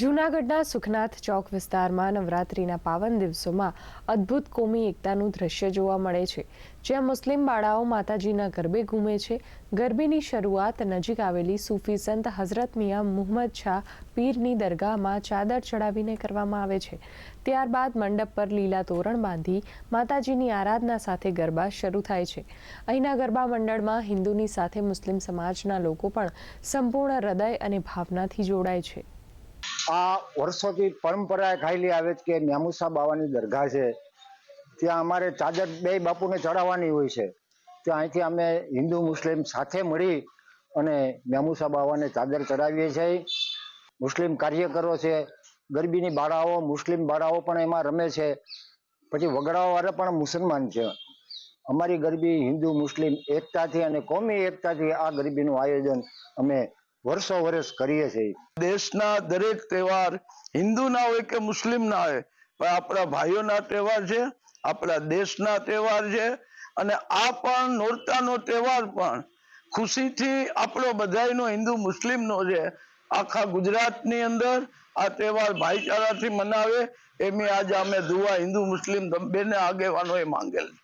જૂનાગઢના સુખનાથ ચોક વિસ્તારમાં નવરાત્રિના પાવન દિવસોમાં અદ્ભુત કોમી એકતાનું દ્રશ્ય જોવા મળે છે, જ્યાં મુસ્લિમ બાળાઓ માતાજીના ગરબે ઘૂમે છે. ગરબીની શરૂઆત નજીક આવેલી સૂફી સંત હઝરત મિયા મુહમ્મદ શાહ પીરની દરગાહમાં ચાદર ચડાવીને કરવામાં આવે છે. ત્યારબાદ મંડપ પર લીલા તોરણ બાંધી માતાજીની આરાધના સાથે ગરબા શરૂ થાય છે. અહીંના ગરબા મંડળમાં હિન્દુની સાથે મુસ્લિમ સમાજના લોકો પણ સંપૂર્ણ હૃદય અને ભાવનાથી જોડાય છે. આ વર્ષોથી પરંપરા ખાઈલી આવે કે ન્યામુસા બાવાની દરગાહ છે. ત્યાં અમારે ચાદર બે બાપુને ચડાવવાની હોય છે. ત્યાં અહીંથી અમે હિન્દુ મુસ્લિમ સાથે મળી અને ન્યામુસા બાવાને ચાદર ચડાવીએ છીએ. મુસ્લિમ કાર્યકરો છે, ગરબીની બાળાઓ, મુસ્લિમ બાળાઓ પણ એમાં રમે છે. પછી વગડાવાળા પણ મુસલમાન છે. અમારી ગરબી હિન્દુ મુસ્લિમ એકતાથી અને કોમી એકતાથી આ ગરબીનું આયોજન અમે વર્ષો વર્ષ કરીએ છીએ. દેશના દરેક તહેવાર હિન્દુ ના હોય કે મુસ્લિમ ના હોય, પણ આપણા ભાઈઓના તહેવાર છે, આપણા દેશના તહેવાર છે, અને આ પણ નોરતાનો તહેવાર પણ. ખુશીથી આપણો બધાયનો હિન્દુ મુસ્લિમનો છે. આખા ગુજરાતની અંદર આ તહેવાર ભાઈચારાથી મનાવે એમની આજે અમે દુઆ હિન્દુ મુસ્લિમ બંને આગેવાનોએ માંગેલ છે.